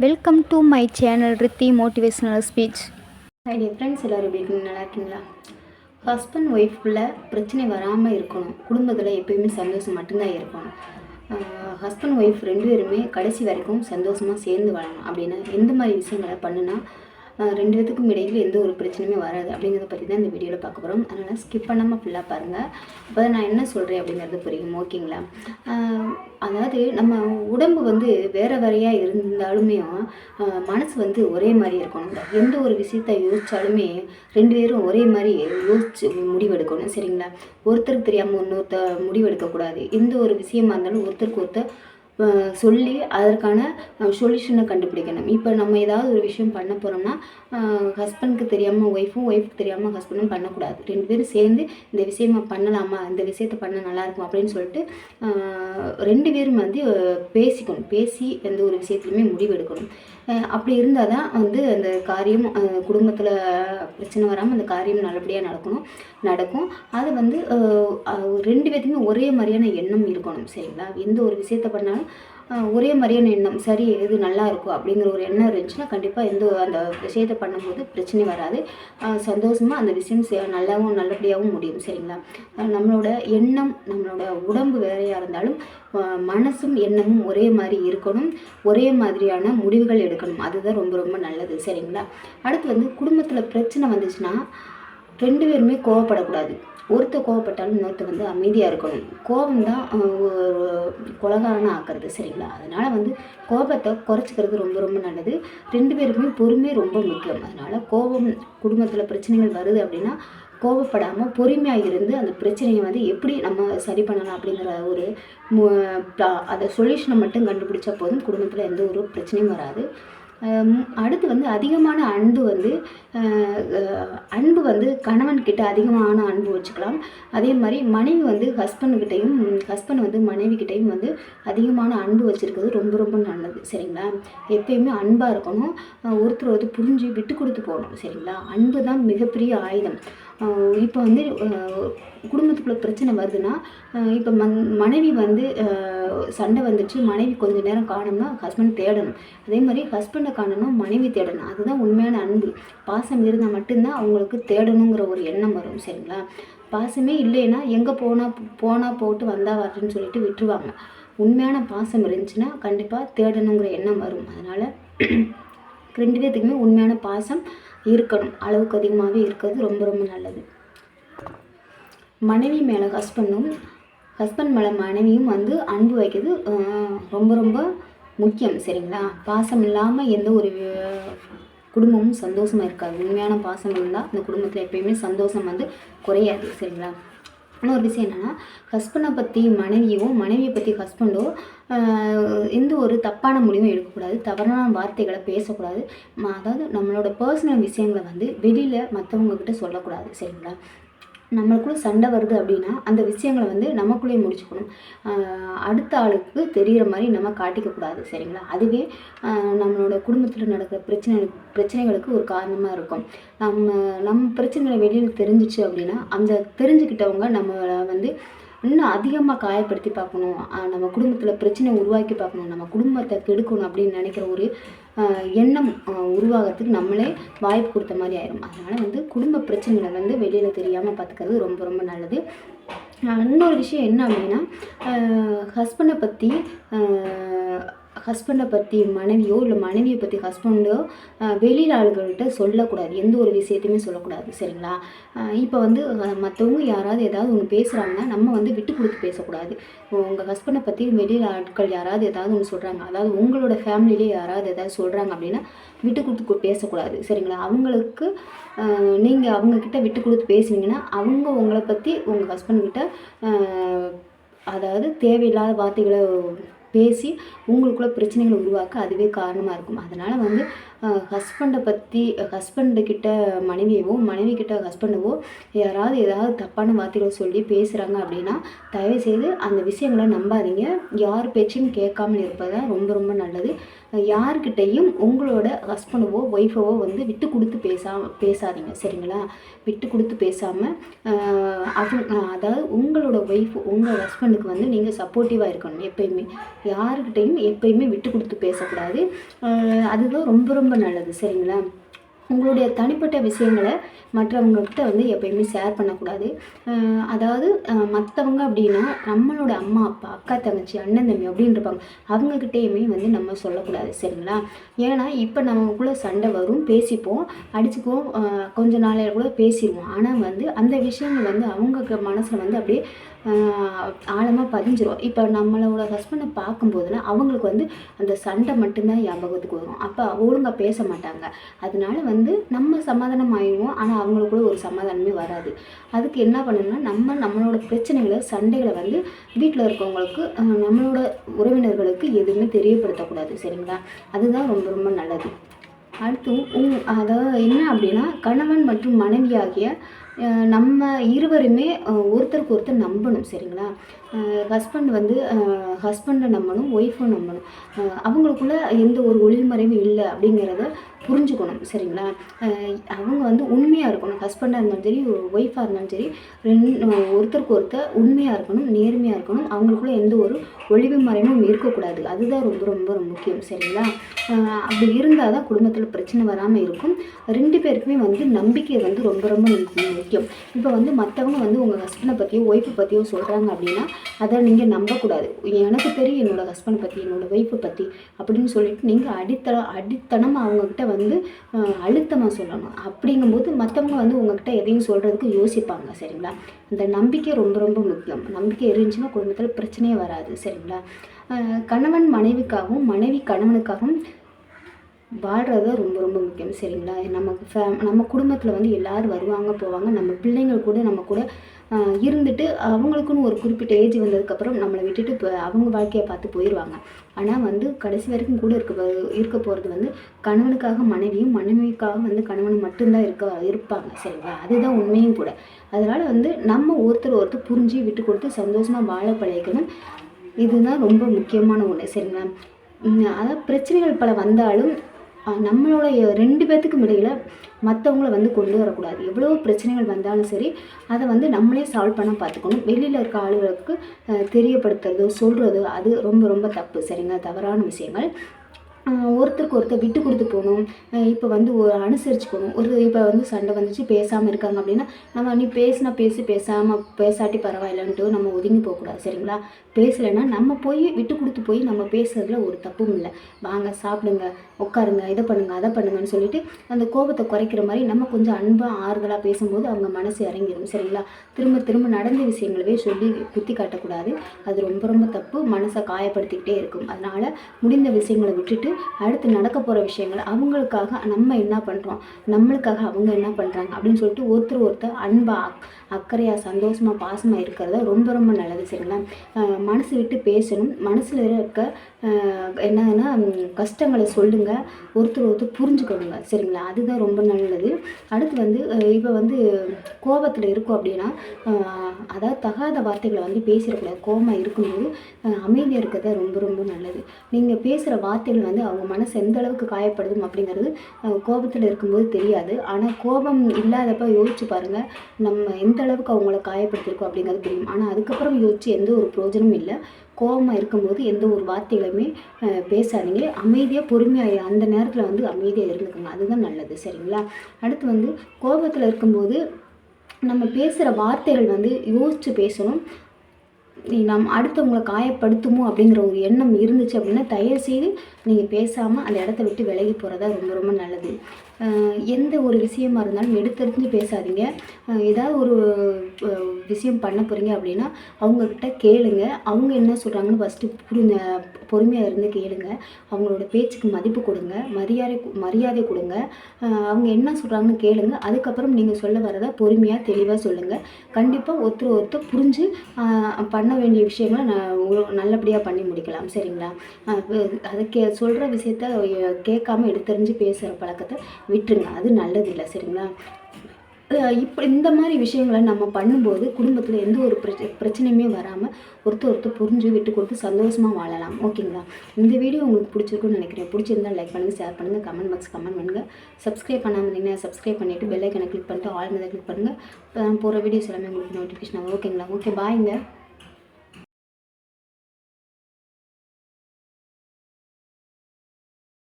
Welcome to my channel Rithi motivational speech hi friends எல்லோரும் எப்படி இருக்கீங்க? நல்லா இருக்கீங்களா? ஹஸ்பண்ட் ஒய்ஃப்குள்ளே பிரச்சனை வராமல் இருக்கணும். குடும்பத்தில் எப்பயுமே சந்தோஷம் மட்டும்தான் இருக்கணும். ஹஸ்பண்ட் ஒய்ஃப் ரெண்டு பேருமே கடைசி வரைக்கும் சந்தோஷமாக சேர்ந்து வாழணும். அப்படின்னா எந்த மாதிரி விஷயங்களை பண்ணுனா ரெண்டு பேத்துக்கும் இடையில் எந்த ஒரு பிரச்சனையுமே வராது அப்படிங்கிறத பற்றி தான் இந்த வீடியோவில் பார்க்க போகிறோம் அதனால் ஸ்கிப் பண்ணாமல் ஃபுல்லாக பாருங்கள் அப்போ நான் என்ன சொல்கிறேன் அப்படிங்கிறது புரியும். ஓகேங்களா அதாவது நம்ம உடம்பு வந்து வேறு வேறையாக இருந்தாலுமே மனசு வந்து ஒரே மாதிரி இருக்கணும் எந்த ஒரு விஷயத்தை யோசித்தாலுமே ரெண்டு பேரும் ஒரே மாதிரி யோசிச்சு முடிவெடுக்கணும். சரிங்களா? ஒருத்தருக்கு தெரியாமல் இன்னொருத்த முடிவெடுக்கக்கூடாது. எந்த ஒரு விஷயமா இருந்தாலும் ஒருத்தருக்கு ஒருத்தர் சொல்லி அதற்கான சொல்யூஷனை கண்டுபிடிக்கணும். இப்போ நம்ம ஏதாவது ஒரு விஷயம் பண்ண போகிறோம்னா ஹஸ்பண்டுக்கு தெரியாமல் ஒய்ஃபும் ஒய்ஃபுக்கு தெரியாமல் ஹஸ்பண்டும் பண்ணக்கூடாது. ரெண்டு பேரும் சேர்ந்து இந்த விஷயமா பண்ணலாமா? இந்த விஷயத்த பண்ண நல்லாயிருக்கும் அப்படின்னு சொல்லிட்டு ரெண்டு பேரும் வந்து பேசிக்கணும். பேசி எந்த ஒரு விஷயத்துலையுமே முடிவெடுக்கணும் அப்படி இருந்தால் தான் வந்து அந்த காரியம் குடும்பத்தில் பிரச்சனை வராமல் அந்த காரியம் நல்லபடியாக நடக்கணும் நடக்கும். அது வந்து ரெண்டு பேர்த்துக்குமே ஒரே மாதிரியான எண்ணம் இருக்கணும் சரிங்களா? எந்த ஒரு விஷயத்த பண்ணாலும் ஒரே மாதிரியான எண்ணம். சரி இது நல்லா இருக்கும் அப்படிங்கிற ஒரு எண்ணம் இருந்துச்சுன்னா கண்டிப்பாக எந்த அந்த விஷயத்தை பண்ணும்போது பிரச்சனை வராது. சந்தோஷமாக அந்த விஷயம் நல்லாவும் நல்லபடியாகவும் முடியும். சரிங்களா? நம்மளோட எண்ணம் நம்மளோட உடம்பு வேறையாக இருந்தாலும் மனசும் எண்ணமும் ஒரே மாதிரி இருக்கணும். ஒரே மாதிரியான முடிவுகள் எடுக்கணும். அதுதான் ரொம்ப ரொம்ப நல்லது. சரிங்களா? அடுத்து வந்து குடும்பத்தில் பிரச்சனை வந்துச்சுன்னா ரெண்டு பேருமே கோவப்படக்கூடாது. ஒருத்தர் கோவப்பட்டாலும் இன்னொருத்தர் வந்து அமைதியாக இருக்கணும். கோபம் தான் ஒரு கொலகாரனை ஆக்கிறது சரிங்களா? அதனால் வந்து கோபத்தை குறைச்சிக்கிறது ரொம்ப ரொம்ப நல்லது. ரெண்டு பேருக்குமே பொறுமை ரொம்ப முக்கியம். அதனால் கோபம் குடும்பத்தில் பிரச்சனைகள் வருது அப்படின்னா கோபப்படாமல் பொறுமையாக இருந்து அந்த பிரச்சனையை வந்து எப்படி நம்ம சரி பண்ணலாம் அப்படிங்கிற ஒரு அதை சொல்யூஷனை மட்டும் கண்டுபிடிச்சா போதும். குடும்பத்தில் எந்த ஒரு பிரச்சனையும் வராது. அடுத்து வந்து அதிகமான அன்பு வந்து அன்பு வந்து கணவன்கிட்ட அதிகமான அன்பு வச்சுக்கலாம். அதே மாதிரி மனைவி வந்து ஹஸ்பண்டுக்கிட்டையும் ஹஸ்பண்ட் வந்து மனைவிக்கிட்டையும் வந்து அதிகமான அன்பு வச்சுருக்கிறது ரொம்ப ரொம்ப நல்லது. சரிங்களா? எப்பயுமே அன்பாக இருக்கணும். ஒருத்தர் வந்து புரிஞ்சு விட்டு கொடுத்து போகணும். சரிங்களா? அன்பு தான் மிகப்பெரிய ஆயுதம். இப்போ வந்து குடும்பத்துக்குள்ளே பிரச்சனை வருதுன்னா இப்போ மன் மனைவி வந்து சண்டை வந்துச்சு மனைவி கொஞ்ச நேரம் காணோம்னா ஹஸ்பண்ட் தேடணும். அதே மாதிரி ஹஸ்பண்டை காணணும் மனைவி தேடணும். அதுதான் உண்மையான அன்பு. பாசம் இருந்தால் மட்டும்தான் அவங்களுக்கு தேடணுங்கிற ஒரு எண்ணம் வரும் சரிங்களா? பாசமே இல்லைன்னா எங்கே போனால் போனால் போட்டு வந்தால் வரட்டுன்னு சொல்லிட்டு விட்டுருவாங்க. உண்மையான பாசம் இருந்துச்சுன்னா கண்டிப்பாக தேடணுங்கிற எண்ணம் வரும். அதனால் ரெண்டு பேர்த்துக்குமே உண்மையான பாசம் இருக்கணும். அளவுக்கு அதிகமாகவே இருக்கிறது. ரொம்ப ரொம்ப நல்லது. மனைவி மேலே ஹஸ்பண்டும் ஹஸ்பண்ட் மேலே மனைவியும் வந்து அன்பு வைக்கிறது ரொம்ப ரொம்ப முக்கியம். சரிங்களா? பாசம் இல்லாமல் எந்த ஒரு குடும்பமும் சந்தோஷமாக இருக்காது. உண்மையான பாசம் இருந்தால் அந்த குடும்பத்தில் எப்பயுமே சந்தோஷம் வந்து குறையாது. சரிங்களா? ஆனால் ஒரு விஷயம் என்னென்னா ஹஸ்பண்டை பற்றி மனைவியோ மனைவியை பற்றி ஹஸ்பண்டோ எந்த ஒரு தப்பான முடிவும் எடுக்கக்கூடாது தவறான வார்த்தைகளை பேசக்கூடாது. அதாவது நம்மளோட பர்சனல் விஷயங்களை வந்து வெளியில் மற்றவங்கக்கிட்ட சொல்லக்கூடாது சரிங்களா? நம்மளுக்குள்ளே சண்டை வருது அப்படின்னா அந்த விஷயங்களை வந்து நமக்குள்ளேயே முடிச்சுக்கணும். அடுத்த ஆளுக்கு தெரிகிற மாதிரி நம்ம காட்டிக்கக்கூடாது சரிங்களா? அதுவே நம்மளோட குடும்பத்தில் நடக்கிற பிரச்சனை பிரச்சனைகளுக்கு ஒரு காரணமாக இருக்கும். நம்ம நம்ம பிரச்சனைகளை வெளியில் தெரிஞ்சிச்சு அப்படின்னா அந்த தெரிஞ்சுக்கிட்டவங்க நம்மளை வந்து இன்னும் அதிகமாக காயப்படுத்தி பார்க்கணும். நம்ம குடும்பத்தில் பிரச்சனை உருவாக்கி பார்க்கணும். நம்ம குடும்பத்தை கெடுக்கணும் அப்படின்னு நினைக்கிற ஒரு எண்ணம் உருவாகிறதுக்கு நம்மளே வாய்ப்பு கொடுத்த மாதிரி ஆயிரும். அதனால் வந்து குடும்ப பிரச்சனைகளை வந்து வெளியில் தெரியாமல் பார்த்துக்கிறது ரொம்ப ரொம்ப நல்லது. இன்னொரு விஷயம் என்ன அப்படின்னா ஹஸ்பண்டை பற்றி ஹஸ்பண்டை பற்றி மனைவியோ இல்லை மனைவியை பற்றி ஹஸ்பண்டோ வெளியில் ஆளுகள்கிட்ட சொல்லக்கூடாது. எந்த ஒரு விஷயத்தையுமே சொல்லக்கூடாது. சரிங்களா? இப்போ வந்து மற்றவங்க யாராவது ஏதாவது ஒன்று பேசுகிறாங்கன்னா நம்ம வந்து விட்டு கொடுத்து பேசக்கூடாது. உங்கள் ஹஸ்பண்டை பற்றி வெளியில் ஆட்கள் யாராவது ஏதாவது ஒன்று சொல்கிறாங்க அதாவது உங்களோட ஃபேமிலியிலே யாராவது ஏதாவது சொல்கிறாங்க அப்படின்னா விட்டு கொடுத்து பேசக்கூடாது. சரிங்களா? அவங்களுக்கு நீங்கள் அவங்கக்கிட்ட விட்டு கொடுத்து பேசுனீங்கன்னா அவங்க உங்களை பற்றி உங்கள் ஹஸ்பண்ட்கிட்ட அதாவது தேவையில்லாத வார்த்தைகளை பேசி உங்களுக்குள்ள பிரச்சனைகளை உருவாக்க அதுவே காரணமாக இருக்கும். அதனால் வந்து ஹஸ்பண்டை பற்றி ஹஸ்பண்டுக்கிட்ட மனைவியவோ மனைவி கிட்ட ஹஸ்பண்டவோ யாராவது ஏதாவது தப்பான வார்த்தைகளை சொல்லி பேசுகிறாங்க அப்படின்னா தயவுசெய்து அந்த விஷயங்களை நம்பாதீங்க. யார் பேச்சையும் கேட்காமல் இருப்பது தான் ரொம்ப ரொம்ப நல்லது. யார்கிட்டையும் உங்களோட ஹஸ்பண்டவோ ஒய்ஃபவோ வந்து விட்டு கொடுத்து பேசா பேசாதீங்க சரிங்களா? விட்டு கொடுத்து பேசாமல் அவங்க அதாவது உங்களோட ஒய்ஃப் உங்கள் ஹஸ்பண்டுக்கு வந்து நீங்கள் சப்போர்ட்டிவாக இருக்கணும் எப்பயுமே. யாருக்கிட்டையும் எப்பயுமே விட்டு கொடுத்து பேசக்கூடாது. அதுதான் ரொம்ப ரொம்ப ரொம்ப நல்லது சரிங்களா? உங்களுடைய தனிப்பட்ட விஷயங்களை மற்றவங்கக்கிட்ட வந்து எப்பயுமே ஷேர் பண்ணக்கூடாது. அதாவது மற்றவங்க அப்படின்னா நம்மளோட அம்மா அப்பா அக்கா தங்கச்சி அண்ணன் தம்பி அப்படின்னு இருப்பாங்க. அவங்கக்கிட்டேயுமே வந்து நம்ம சொல்லக்கூடாது சரிங்களா? ஏன்னா இப்போ நமக்குள்ளே சண்டை வரும் பேசிப்போம் அடிச்சுக்குவோம் கொஞ்ச நாளையில கூட பேசிடுவோம் ஆனால் வந்து அந்த விஷயங்கள் வந்து அவங்க மனசில் வந்து அப்படியே ஆழமாக பதிஞ்சிரும். இப்போ நம்மளோட ஹஸ்பண்டை பார்க்கும்போதெல்லாம் அவங்களுக்கு வந்து அந்த சண்டை மட்டும்தான் ஞாபகத்துக்கு வரும். அப்போ ஒழுங்காக பேச மாட்டாங்க. அதனால வந்து நம்ம சமாதானம் ஆயிடுவோம் ஆனால் அவங்களுக்குள்ள ஒரு சமாதானமே வராது. அதுக்கு என்ன பண்ணணும்னா நம்ம நம்மளோட பிரச்சனைகளை சண்டைகளை வந்து வீட்டில் இருக்கவங்களுக்கு நம்மளோட உறவினர்களுக்கு எதுவுமே தெரியப்படுத்தக்கூடாது. சரிங்களா? அதுதான் ரொம்ப ரொம்ப நல்லது. அடுத்து உங் அதாவது என்ன அப்படின்னா கணவன் மற்றும் மனைவி ஆகிய நம்ம இருவருமே ஒருத்தருக்கு ஒருத்தர் நம்பணும். சரிங்களா? ஹஸ்பண்ட் வந்து ஹஸ்பண்டை நம்பணும் ஒய்ஃபை நம்பணும் அவங்களுக்குள்ள எந்த ஒரு ஒளிமறைவும் இல்லை அப்படிங்கிறத புரிஞ்சுக்கணும் சரிங்களா? அவங்க வந்து உண்மையாக இருக்கணும். ஹஸ்பண்டாக இருந்தாலும் சரி ஒய்ஃபாக இருந்தாலும் சரி ரெண்டு ஒருத்தருக்கு ஒருத்தர் உண்மையாக இருக்கணும் நேர்மையாக இருக்கணும். அவங்களுக்குள்ள எந்த ஒரு ஒளிவு மறைவும் இருக்கக்கூடாது. அதுதான் ரொம்ப ரொம்ப முக்கியம் சரிங்களா? அப்படி இருந்தால் தான் குடும்பத்தில் பிரச்சனை வராமல் இருக்கும். ரெண்டு பேருக்குமே வந்து நம்பிக்கை வந்து ரொம்ப ரொம்ப முக்கியம். இப்போ வந்து மற்றவங்க வந்து உங்கள் ஹஸ்பண்டை பற்றியோ ஒய்ஃபை பற்றியோ சொல்கிறாங்க அப்படின்னா அதை நீங்கள் நம்பக்கூடாது. எனக்கு தெரியும் என்னோட ஹஸ்பண்ட் பற்றி என்னோட ஒய்ஃபை பற்றி அப்படின்னு சொல்லிட்டு நீங்கள் அடித்தள அடித்தனமாக அவங்கக்கிட்ட வந்து அழுத்தமாக சொல்லணும். அப்படிங்கும்போது மற்றவங்க வந்து உங்ககிட்ட எதையும் சொல்கிறதுக்கு யோசிப்பாங்க சரிங்களா? அந்த நம்பிக்கை ரொம்ப ரொம்ப முக்கியம். நம்பிக்கை இருந்துச்சுன்னா குடும்பத்தில் பிரச்சனையே வராது சரிங்களா? கணவன் மனைவிக்காகவும் மனைவி கணவனுக்காகவும் வாழ்கிறது ரொம்ப ரொம்ப முக்கியம் சரிங்களா? நமக்கு ஃபே நம்ம குடும்பத்தில் வந்து எல்லாரும் வருவாங்க போவாங்க. நம்ம பிள்ளைங்கள் கூட நம்ம கூட இருந்துட்டு அவங்களுக்குன்னு ஒரு குறிப்பிட்ட ஏஜ் வந்ததுக்கப்புறம் நம்மளை விட்டுட்டு இப்போ அவங்க வாழ்க்கையை பார்த்து போயிடுவாங்க. ஆனால் வந்து கடைசி வரைக்கும் கூட இருக்க இருக்க போகிறது வந்து கணவனுக்காக மனைவியும் மனைவிக்காக வந்து கணவன் மட்டும்தான் இருக்க இருப்பாங்க சரிங்களா? அதுதான் உண்மையும் கூட. அதனால் வந்து நம்ம ஒருத்தர் ஒருத்தர் புரிஞ்சு விட்டு கொடுத்து சந்தோஷமாக வாழ பழகிக்கணும். இதுதான் ரொம்ப முக்கியமான ஒன்று சரிங்களா? அதான் அதாவது பிரச்சனைகள் பல வந்தாலும் நம்மளுடைய நம்மளோட ரெண்டு பேர்த்துக்கும் இடையில மற்றவங்கள வந்து கொண்டு வரக்கூடாது. எவ்வளோ பிரச்சனைகள் வந்தாலும் சரி அதை வந்து நம்மளே சால்வ் பண்ண பார்த்துக்கணும் வெளியில் இருக்க ஆளுகளுக்கு தெரியப்படுத்துறதோ சொல்கிறதோ அது ரொம்ப ரொம்ப தப்பு. சரிங்களா? தவறான விஷயங்கள். ஒருத்தருக்கு ஒருத்தர் விட்டு கொடுத்து போகணும். இப்போ வந்து ஒரு ஒரு இப்போ வந்து சண்டை வந்துச்சு பேசாமல் இருக்காங்க அப்படின்னா நம்ம நீ பேசினா பேசி பேசாமல் பேசாட்டி பரவாயில்லன்ட்டு நம்ம ஒதுங்கி போகக்கூடாது சரிங்களா? பேசலைன்னா நம்ம போய் விட்டு கொடுத்து போய் நம்ம பேசுறதுல ஒரு தப்பும் இல்லை. வாங்க சாப்பிடுங்க உட்காருங்க இதை பண்ணுங்கள் அதை பண்ணுங்கன்னு சொல்லிட்டு அந்த கோபத்தை குறைக்கிற மாதிரி நம்ம கொஞ்சம் அன்பாக ஆறுதலாக பேசும்போது அவங்க மனசு இறங்கிடும் சரிங்களா? திரும்ப திரும்ப நடந்த விஷயங்களவே சொல்லி குத்தி காட்டக்கூடாது. அது ரொம்ப ரொம்ப தப்பு. மனசை காயப்படுத்திக்கிட்டே இருக்கும். அதனால் முடிந்த விஷயங்களை விட்டுட்டு அடுத்து நடக்க போகிற விஷயங்கள் அவங்களுக்காக நம்ம என்ன பண்ணுறோம் நம்மளுக்காக அவங்க என்ன பண்ணுறாங்க அப்படின்னு சொல்லிட்டு ஒருத்தர் ஒருத்தர் அன்பாக அக்கறையாக சந்தோஷமாக பாசமாக இருக்கிறத ரொம்ப ரொம்ப நல்லது சரிங்களா மனசு விட்டு பேசணும். மனசில் இருக்க என்னன்னா கஷ்டங்களை சொல்லுங்கள் ஒருத்தர் ஒருத்தர் புரிஞ்சுக்கணுங்க சரிங்களா? அதுதான் ரொம்ப நல்லது. அடுத்து வந்து இப்போ வந்து கோபத்தில் இருக்கோம் அப்படின்னா அதாவது தகாத வார்த்தைகளை வந்து பேசிடக்கூடாது கோபமாக இருக்கும்போது அமைதியாக இருக்கிறது ரொம்ப ரொம்ப நல்லது. நீங்கள் பேசுகிற வார்த்தைகள் வந்து அவங்க மனசு எந்த அளவுக்கு காயப்படுதும் அப்படிங்கிறது கோபத்தில் இருக்கும்போது தெரியாது. ஆனால் கோபம் இல்லாதப்ப யோசிச்சு பாருங்கள் நம்ம எந்த அளவுக்கு அவங்கள காயப்படுத்திருக்கோம் அப்படிங்கிறது தெரியும் ஆனால் அதுக்கப்புறம் யோசிச்சு எந்த ஒரு பிரயோஜனமும் இல்லை. கோபமாக இருக்கும்போது எந்த ஒரு வார்த்தைகளுமே பேசாதீங்க. அமைதியாக பொறுமையாக அந்த நேரத்தில் வந்து அமைதியாக இருந்துக்கோங்க. அதுதான் நல்லது. சரிங்களா? அடுத்து வந்து கோபத்தில் இருக்கும்போது நம்ம பேசுகிற வார்த்தைகள் வந்து யோசித்து பேசணும். நம் அடுத்தவங்களை காயப்படுத்துமோ அப்படிங்கிற ஒரு எண்ணம் இருந்துச்சு அப்படின்னா தயவு செய்து நீங்கள் பேசாமல் அந்த இடத்த விட்டு விலகி போகிறதா ரொம்ப ரொம்ப நல்லது. எந்த ஒரு விஷயமா இருந்தாலும் எடுத்தெடுத்து பேசாதீங்க. ஏதாவது ஒரு விஷயம் பண்ண போகிறீங்க அப்படின்னா அவங்கக்கிட்ட கேளுங்க. அவங்க என்ன சொல்கிறாங்கன்னு ஃபஸ்ட்டு புரிஞ்ச பொறுமையாக இருந்து கேளுங்க. அவங்களோட பேச்சுக்கு மதிப்பு கொடுங்க. மரியாதை மரியாதை கொடுங்க. அவங்க என்ன சொல்கிறாங்கன்னு கேளுங்க. அதுக்கப்புறம் நீங்கள் சொல்ல வரதை பொறுமையாக தெளிவாக சொல்லுங்கள் கண்டிப்பாக ஒருத்தர் ஒருத்தர் புரிஞ்சு பண்ண வேண்டிய விஷயங்களை நான் நல்லபடியாக பண்ணி முடிக்கலாம். சரிங்களா? அதை கே சொல்கிற விஷயத்த கேட்காம எடுத்தறிஞ்சு பேசுகிற பழக்கத்தை விட்டுருங்க. அது நல்லதில்லை சரிங்களா? இப்போ இந்த மாதிரி விஷயங்களை நம்ம பண்ணும்போது குடும்பத்தில் எந்த ஒரு பிரச்ச பிரச்சனையுமே வராமல் ஒருத்தர் ஒருத்தர் புரிஞ்சு விட்டு கொடுத்து சந்தோஷமாக வாழலாம். ஓகேங்களா? இந்த வீடியோ உங்களுக்கு பிடிச்சிருக்குன்னு நினைக்கிறேன். பிடிச்சிருந்தா லைக் பண்ணுங்கள் ஷேர் பண்ணுங்கள் கமெண்ட் பாக்ஸ் கமெண்ட் பண்ணுங்கள் சப்ஸ்கிரைப் பண்ணாமல் இருந்தீங்கன்னா சப்ஸ்கிரைப் பண்ணிவிட்டு பெல்லைக்கனை கிளிக் பண்ணிட்டு ஆல் மீதை கிளிக் பண்ணுங்கள் போகிற வீடியோஸ் எல்லாமே உங்களுக்கு நோட்டிஃபிகேஷன் ஆகும். ஓகேங்களா? ஓகே பாய்ங்க